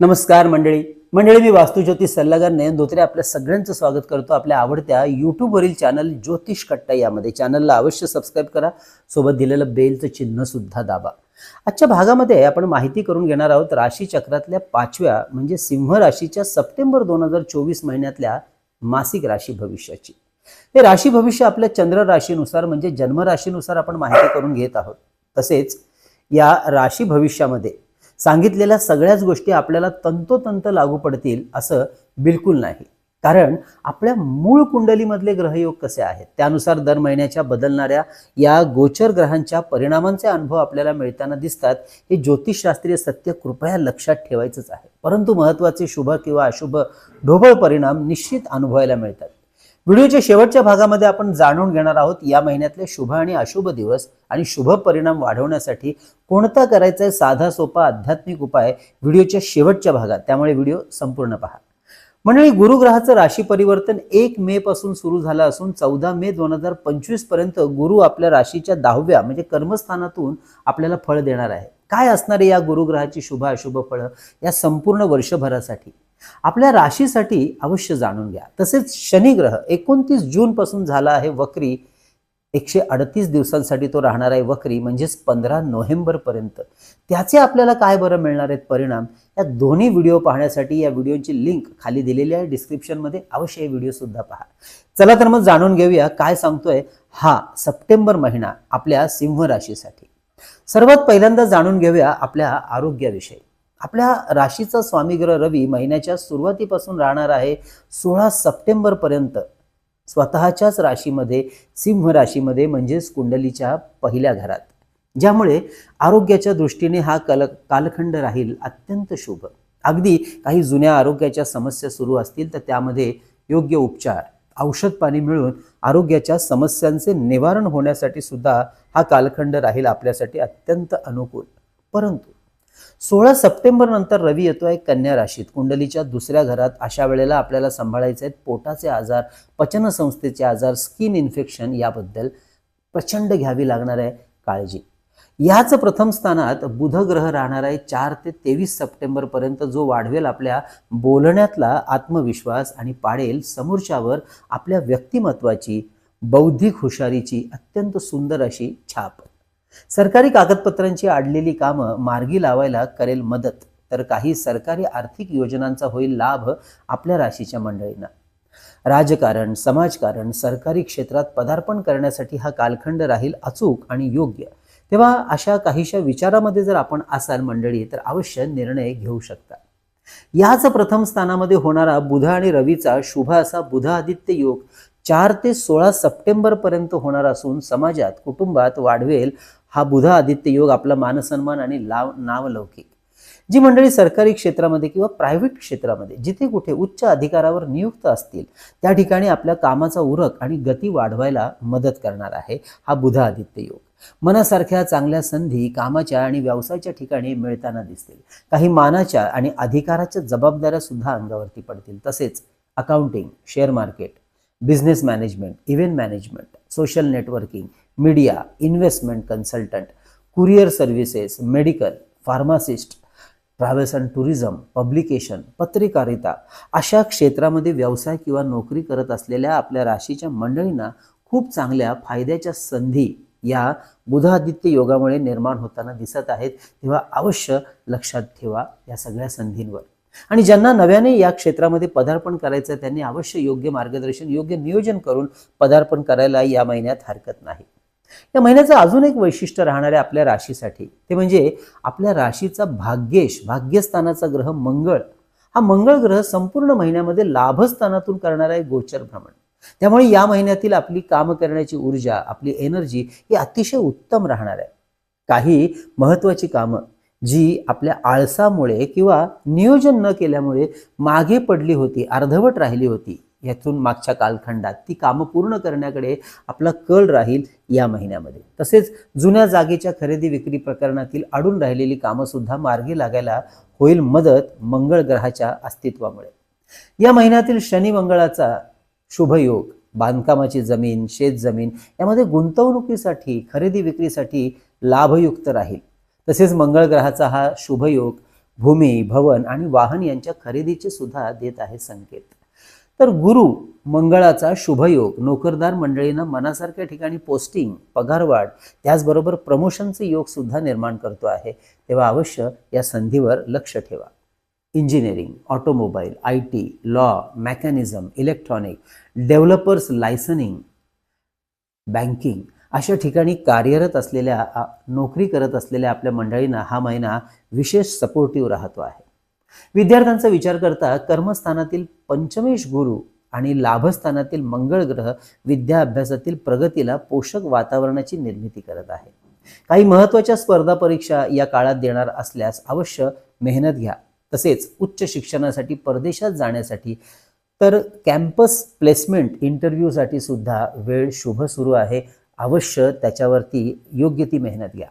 नमस्कार मंडळी. मंडळी मी वास्तुज्योतिष सल्लागार नयन धोत्रे आपल्या सगळ्यांचं स्वागत करतो आपल्या आवडत्या यूट्यूबवरील चॅनल ज्योतिष कट्टा यामध्ये. चॅनलला अवश्य सबस्क्राईब करा. सोबत दिलेलं बेलचं चिन्ह सुद्धा दाबा. आजच्या भागामध्ये आपण माहिती करून घेणार आहोत राशी चक्रातल्या पाचव्या म्हणजे सिंह राशीच्या सप्टेंबर दोन हजार चोवीस महिन्यातल्या मासिक राशी भविष्याची. हे राशी भविष्य आपल्या चंद्र राशीनुसार म्हणजे जन्मराशीनुसार आपण माहिती करून घेत आहोत. तसेच या राशी भविष्यामध्ये सांगितलेल्या सगळ्याच गोष्टी आपल्याला तंतोतंत लागू पडतील असं बिलकुल नाही. कारण आपल्या मूळ कुंडलीमधले ग्रहयोग कसे आहेत? त्यानुसार दर महिन्याच्या बदलणाऱ्या या गोचर ग्रहांच्या परिणामांचे अनुभव आपल्याला मिळताना दिसतात. हे ज्योतिषशास्त्रीय सत्य कृपया लक्षात ठेवायचंच आहे. परंतु महत्त्वाचे शुभ किंवा अशुभ ढोबळ परिणाम निश्चित अनुभवायला मिळतात. व्हिडिओच्या शेवटच्या भागामध्ये आपण जाणून घेणार आहोत या महिन्यातले शुभ आणि अशुभ दिवस आणि शुभ परिणाम वाढवण्यासाठी कोणता करायचा आहे साधा सोपा आध्यात्मिक उपाय व्हिडिओच्या शेवटच्या भागात. त्यामुळे व्हिडिओ संपूर्ण पहा. मंडळी गुरुग्रहाचं राशी परिवर्तन एक मे पासून सुरू झालं असून चौदा मे दोन हजार पंचवीसपर्यंत गुरु आपल्या राशीच्या दहाव्या म्हणजे कर्मस्थानातून आपल्याला फळ देणार आहे. काय असणार आहे या गुरुग्रहाची शुभ अशुभ फळं या संपूर्ण वर्षभरासाठी? आपल्या राशीसाठी अवश्य जाणून घ्या. तसेच शनिग्रह एकोणतीस जून पासून झाला आहे वक्री. एकशे अडतीस दिवसांसाठी तो राहणार आहे वक्री म्हणजेच पंधरा नोव्हेंबर पर्यंत. त्याचे आपल्याला काय बरं मिळणार आहेत परिणाम? या दोन्ही व्हिडिओ पाहण्यासाठी या व्हिडिओची लिंक खाली दिलेली आहे. डिस्क्रिप्शनमध्ये अवश्य हे व्हिडिओ सुद्धा पहा. चला तर मग जाणून घेऊया काय सांगतोय हा सप्टेंबर महिना आपल्या सिंह राशीसाठी. सर्वात पहिल्यांदा जाणून घेऊया आपल्या आरोग्याविषयी. आपल्या राशीचा स्वामीग्रह रवी महिन्याच्या सुरुवातीपासून राहणार आहे सोळा सप्टेंबरपर्यंत. स्वतःच्याच राशीमध्ये सिंह राशीमध्ये म्हणजेच कुंडलीच्या पहिल्या घरात. ज्यामुळे आरोग्याच्या दृष्टीने हा कल कालखंड राहील अत्यंत शुभ. अगदी काही जुन्या आरोग्याच्या समस्या सुरू असतील तर त्यामध्ये योग्य उपचार औषध पाणी मिळून आरोग्याच्या समस्यांचे निवारण होण्यासाठी सुद्धा हा कालखंड राहील आपल्यासाठी अत्यंत अनुकूल. परंतु सोळा सप्टेंबर नंतर रवी येतोय कन्या राशीत. कुंडलीच्या दुसऱ्या घरात अशा वेळेला आपल्याला सांभाळायचे आहेत पोटाचे आजार पचनसंस्थेचे आजार स्किन इन्फेक्शन याबद्दल प्रचंड घ्यावी लागणार आहे काळजी. याच प्रथम स्थानात बुध ग्रह राहणार आहे चार ते तेवीस सप्टेंबरपर्यंत जो वाढवेल आपल्या बोलण्यातला आत्मविश्वास आणि पाडेल समोरच्यावर आपल्या व्यक्तिमत्वाची बौद्धिक हुशारीची अत्यंत सुंदर अशी छाप. सरकारी कागदपत्रांची आडलेली कामं मार्गी लावायला करेल मदत तर काही सरकारी आर्थिक योजनांचा होईल लाभ आपल्या राशीच्या मंडळींना. राजकारण समाजकारण सरकारी क्षेत्रात पदार्पण करण्यासाठी हा कालखंड राहील अचूक आणि योग्य. तेव्हा अशा काहीशा विचारामध्ये जर आपण असाल मंडळी तर अवश्य निर्णय घेऊ शकता. याच प्रथम स्थानामध्ये होणारा बुध आणि रवीचा शुभ असा बुध आदित्य योग चार ते सोळा सप्टेंबरपर्यंत होणार असून समाजात कुटुंबात वाढवेल हा बुधा आदित्य योग आपला मानसन्मान आणि लाव नावलौकिक जी मंडळी सरकारी क्षेत्रामध्ये किंवा प्रायव्हेट क्षेत्रामध्ये जिथे कुठे उच्च अधिकारावर नियुक्त असतील त्या ठिकाणी आपल्या कामाचा उरक आणि गती वाढवायला मदत करणार आहे हा बुधा आदित्य योग. मनासारख्या चांगल्या संधी कामाच्या आणि व्यवसायाच्या ठिकाणी मिळताना दिसतील. काही मानाच्या आणि अधिकाराच्या जबाबदाऱ्या सुद्धा अंगावरती पडतील. तसेच accounting share market business management event management social networking media investment consultant courier services medical pharmacist travels and tourism publication पत्रकारिता अशा क्षेत्रामध्ये व्यवसाय किंवा नोकरी करत असलेल्या आपल्या राशीच्या मंडळींना खूप चांगल्या फायद्याच्या संधी या बुधादित्य योगामुळे निर्माण होताना दिसत आहेत. तेव्हा अवश्य लक्षात ठेवा या सगळ्या संधींवर. आणि ज्यांना नव्याने या क्षेत्रामध्ये पदार्पण करायचं आहे त्यांनी अवश्य योग्य मार्गदर्शन योग्य नियोजन करून पदार्पण करायला या महिन्यात हरकत नाही. या महिन्याचं अजून एक वैशिष्ट्य राहणार आहे आपल्या राशीसाठी. ते म्हणजे आपल्या राशीचा भाग्येश भाग्यस्थानाचा ग्रह मंगळ. हा मंगळ ग्रह संपूर्ण महिन्यामध्ये लाभस्थानातून करणारा एक गोचर भ्रमण. त्यामुळे या महिन्यातील आपली काम करण्याची ऊर्जा आपली एनर्जी ही अतिशय उत्तम राहणार आहे. काही महत्वाची कामं जी आपल्या आळसामुळे किंवा नियोजन न केल्यामुळे मागे पडली होती अर्धवट राहिली होती यातून मागच्या कालखंडात ती कामं पूर्ण करण्याकडे आपला कल राहील या महिन्यामध्ये. तसेच जुन्या जागेच्या खरेदी विक्री प्रकरणातील अडून राहिलेली कामं सुद्धा मार्गी लागायला होईल मदत मंगळ ग्रहाच्या अस्तित्वामुळे. या महिन्यातील शनी मंगळाचा शुभयोग बांधकामाची जमीन शेत जमीन यामध्ये गुंतवणुकीसाठी खरेदी विक्रीसाठी लाभयुक्त राहील. तसेच मंगळ ग्रहाचा हा शुभयोग भूमी भवन आणि वाहन यांच्या खरेदीचे सुद्धा देत आहे संकेत. तर गुरु मंगळाचा शुभयोग नोकरदार मंडळींना मनासारख्या ठिकाणी पोस्टिंग पगारवाढ त्याचबरोबर प्रमोशनचे योग सुद्धा निर्माण करतो आहे. तेव्हा अवश्य या संधीवर लक्ष ठेवा. Engineering automobile I T law mechanism electronic developers liaisoning banking अशा ठिकाणी कार्यरत असलेल्या नोकरी करत असलेल्या आपल्या मंडळींना हा महिना विशेष सपोर्टिव्ह राहतो आहे. विद्यार्थ्यांचा विचार करता कर्मस्थानातील पंचमेश गुरु आणि लाभस्थानातील मंगळ ग्रह विद्या अभ्यासातील प्रगतीला पोषक वातावरणाची निर्मिती करत आहे. काही महत्त्वाच्या स्पर्धा परीक्षा या काळात देणार असल्यास अवश्य मेहनत घ्या. तसेच उच्च शिक्षणासाठी परदेशात जाण्यासाठी तर कॅम्पस प्लेसमेंट इंटरव्ह्यूसाठी सुद्धा वेळ शुभ सुरू आहे. अवश्य त्याच्यावरती योग्य ती मेहनत घ्या.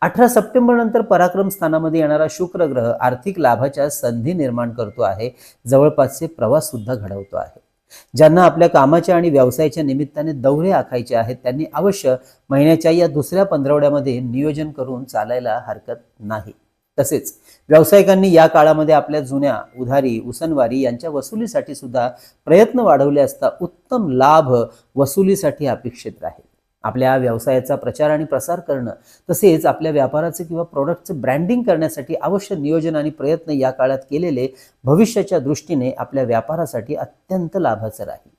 अठरा सप्टेंबर नंतर पराक्रम स्थानामध्ये येणारा शुक्र ग्रह आर्थिक लाभाच्या संधी निर्माण करतो आहे. जवळपासचे प्रवास सुद्धा घडवतो आहे. ज्यांना आपल्या कामाच्या आणि व्यवसायाच्या निमित्ताने दौरे आखायचे आहेत त्यांनी अवश्य महिन्याच्या या दुसऱ्या पंधरवड्यामध्ये नियोजन करून चालायला हरकत नाही. तसेच व्यावसायिकांनी या काळामध्ये आपल्या जुन्या उधारी उसनवारी यांच्या वसुलीसाठी सुद्धा प्रयत्न वाढवले असता उत्तम लाभ वसुलीसाठी अपेक्षित राहील. आपल्या व्यवसायाचा प्रचार आणि प्रसार करणं तसेच आपल्या व्यापाराचे किंवा प्रोडक्टचे ब्रँडिंग करण्यासाठी अवश्य नियोजन आणि प्रयत्न या काळात केलेले भविष्याच्या दृष्टीने आपल्या व्यापारासाठी अत्यंत लाभाचं राहील.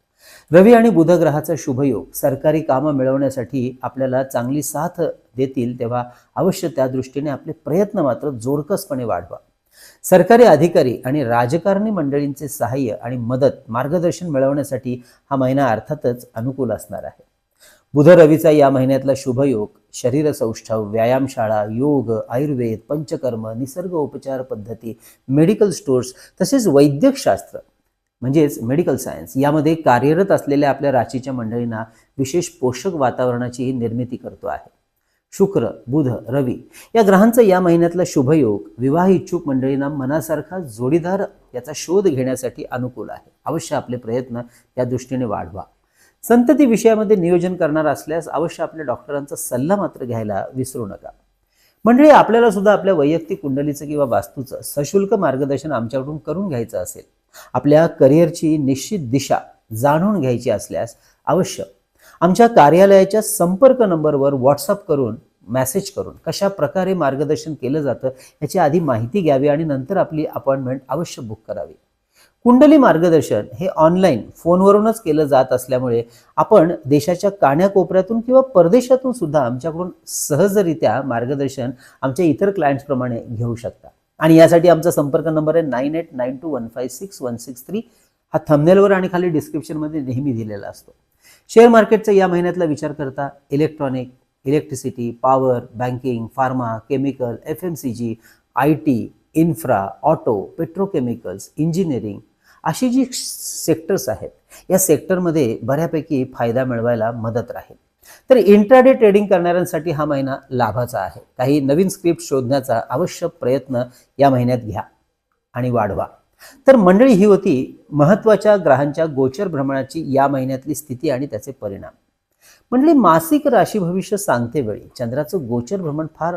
रवी आणि बुध ग्रहाचा शुभयोग सरकारी कामं मिळवण्यासाठी आपल्याला चांगली साथ देतील तेव्हा अवश्य त्या दृष्टीने आपले प्रयत्न मात्र जोरकसपणे वाढवा. सरकारी अधिकारी आणि राजकारणी मंडळींचे सहाय्य आणि मदत मार्गदर्शन मिळवण्यासाठी हा महिना अर्थातच अनुकूल असणार आहे. बुध रवीचा या महिन्यातला शुभयोग शरीर सौष्ठव व्यायामशाळा योग आयुर्वेद पंचकर्म निसर्ग उपचार पद्धती मेडिकल स्टोर्स तसेच वैद्यकशास्त्र म्हणजेच मेडिकल सायन्स यामध्ये कार्यरत असलेल्या आपल्या राशीच्या मंडळींना विशेष पोषक वातावरणाची निर्मिती करतो आहे. शुक्र बुध रवी या ग्रहांचा या महिन्यातला शुभयोग विवाह इच्छुक मंडळींना मनासारखा जोडीदार याचा शोध घेण्यासाठी अनुकूल आहे. अवश्य आपले प्रयत्न या दृष्टीने वाढवा. संतती विषयामध्ये नियोजन करणार असल्यास अवश्य आपल्या डॉक्टरांचा सल्ला मात्र घ्यायला विसरू नका. मंडळी आपल्याला सुद्धा आपल्या वैयक्तिक कुंडलीचं किंवा वास्तूचं सशुल्क मार्गदर्शन आमच्याकडून करून घ्यायचं असेल आपल्या करिअरची निश्चित दिशा जाणून घ्यायची असल्यास अवश्य आमच्या कार्यालयाच्या संपर्क नंबरवर व्हॉट्सअप करून मेसेज करून कशा प्रकारे मार्गदर्शन केलं जातं याची आधी माहिती घ्यावी आणि नंतर आपली अपॉइंटमेंट अवश्य बुक करावी. कुंडली मार्गदर्शन हे ऑनलाईन फोनवरूनच केलं जात असल्यामुळे आपण देशाच्या काण्याकोपऱ्यातून किंवा परदेशातून सुद्धा आमच्याकडून सहजरित्या मार्गदर्शन आमच्या इतर क्लायंट्सप्रमाणे घेऊ शकता. आणि यासाठी आमचा संपर्क नंबर आहे nine eight nine two one five six one six three. हा थंबनेलवर आणि खाली डिस्क्रिप्शनमध्ये नेहमी दिलेला असतो. शेअर मार्केटचा या महिन्यातला विचार करता electronic electricity power banking pharma chemical F M C G I T infra auto petrochemicals engineering अशी जी सेक्टर्स आहेत या सेक्टरमध्ये बऱ्यापैकी फायदा मिळवायला मदत राहील. तर इंट्राडे ट्रेडिंग करणाऱ्यांसाठी हा महिना लाभाचा आहे. काही नवीन स्क्रिप्ट शोधण्याचा आवश्यक प्रयत्न या महिन्यात घ्या आणि वाढवा. तर मंडळी ही होती महत्त्वाच्या ग्रहांच्या गोचर भ्रमणाची या महिन्यातली स्थिती आणि त्याचे परिणाम. मंडळी मासिक राशी भविष्य सांगते वेळी चंद्राचं गोचर भ्रमण फार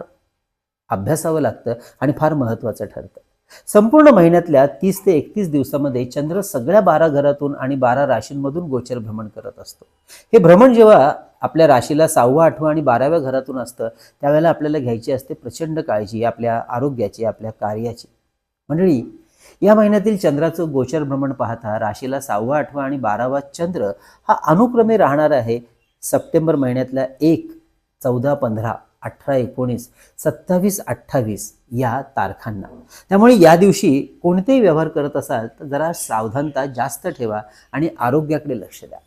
अभ्यासावं लागतं आणि फार महत्वाचं ठरतं. संपूर्ण महिन्यातल्या तीस ते एकतीस दिवसामध्ये चंद्र सगळ्या बारा घरातून आणि बारा राशींमधून गोचर भ्रमण करत असतो. हे भ्रमण जेव्हा आपल्या राशीला सहावा आठवा आणि बाराव्या घरातून असतं त्यावेळेला आपल्याला घ्यायची असते प्रचंड काळजी आपल्या आरोग्याची आपल्या कार्याची. मंडळी या महिन्यातील चंद्राचं गोचर भ्रमण पाहता राशीला सहावा आठवा आणि बारावा चंद्र हा अनुक्रमे राहणार आहे सप्टेंबर महिन्यातल्या एक चौदा पंधरा. अठरा एकोणीस सत्तावीस अठ्ठावीस या तारखांना. त्यामुळे या दिवशी कोणतेही व्यवहार करत असाल तर जरा सावधानता जास्त ठेवा आणि आरोग्याकडे लक्ष द्या.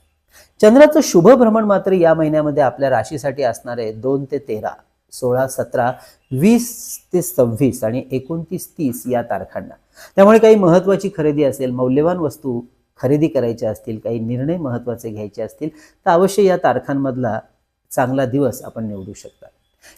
चंद्राचं शुभ भ्रमण मात्र या महिन्यामध्ये आपल्या राशीसाठी असणार आहे दोन ते तेरा सोळा सतरा वीस ते सव्वीस आणि एकोणतीस तीस या तारखांना. त्यामुळे काही महत्त्वाची खरेदी असेल मौल्यवान वस्तू खरेदी करायच्या असतील काही निर्णय महत्त्वाचे घ्यायचे असतील तर अवश्य या तारखांमधला चांगला दिवस आपण निवडू शकता.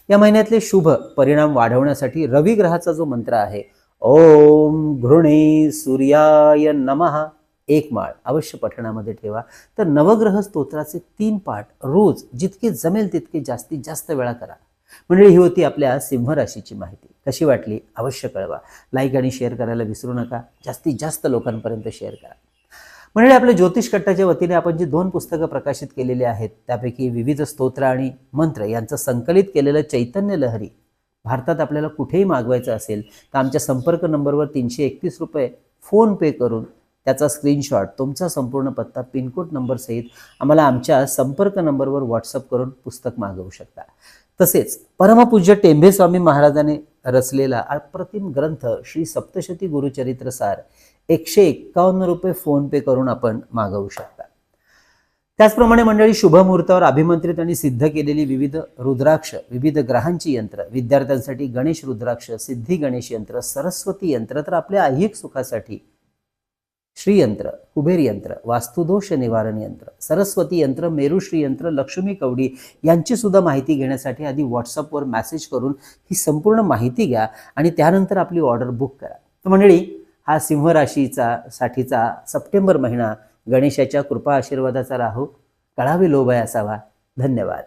या महिन्यातले शुभ परिणाम वाढवण्यासाठी रवी ग्रहाचा जो मंत्र आहे ओम घृणे सूर्याय नमः एक माळ अवश्य पठणामध्ये ठेवा. तर नवग्रह स्तोत्राचे तीन पाठ रोज जितके जमेल तितके जास्तीत जास्त वेळा करा. मंडळी ही होती आपल्या सिंह राशीची माहिती. कशी वाटली? अवश्य कळवा. लाईक आणि शेअर करायला विसरू नका. जास्तीत जास्त लोकांपर्यंत शेअर करा. मंडळी आपल्या ज्योतिष कट्टाच्या वतीने आपण जी दोन पुस्तकं प्रकाशित केलेली आहेत त्यापैकी विविध स्तोत्र आणि मंत्र यांचं संकलित केलेलं चैतन्य लहरी भारतात आपल्याला कुठेही मागवायचं असेल तर आमच्या संपर्क नंबरवर तीनशे एकतीस रुपये फोन पे करून त्याचा स्क्रीनशॉट तुमचा संपूर्ण पत्ता पिनकोड नंबरसहित आम्हाला आमच्या संपर्क नंबरवर व्हॉट्सअप करून पुस्तक मागवू शकता. तसेच परमपूज्य टेंभे स्वामी महाराजांनी रचलेला अप्रतिम ग्रंथ श्री सप्तशती गुरुचरित्र सार एकशे एक्कावन्न रुपये फोन पे करून आपण मागवू शकता. त्याचप्रमाणे मंडळी शुभमुहूर्तावर अभिमंत्रित आणि सिद्ध केलेली विविध रुद्राक्ष विविध ग्रहांची यंत्र विद्यार्थ्यांसाठी गणेश रुद्राक्ष सिद्धी गणेश यंत्र सरस्वती यंत्र तर आपल्या ऐहिक सुखासाठी श्रीयंत्र कुबेर यंत्र वास्तुदोष निवारण यंत्र सरस्वती यंत्र मेरुश्री यंत्र लक्ष्मी कवडी यांची सुद्धा माहिती घेण्यासाठी आधी व्हॉट्सअपवर मेसेज करून ही संपूर्ण माहिती घ्या आणि त्यानंतर आपली ऑर्डर बुक करा. तर मंडळी हा सिंह राशीचा साठीचा सप्टेंबर महिना गणेशाच्या कृपा आशीर्वादाचा राहू. कळावे लोभय असावा धन्यवाद.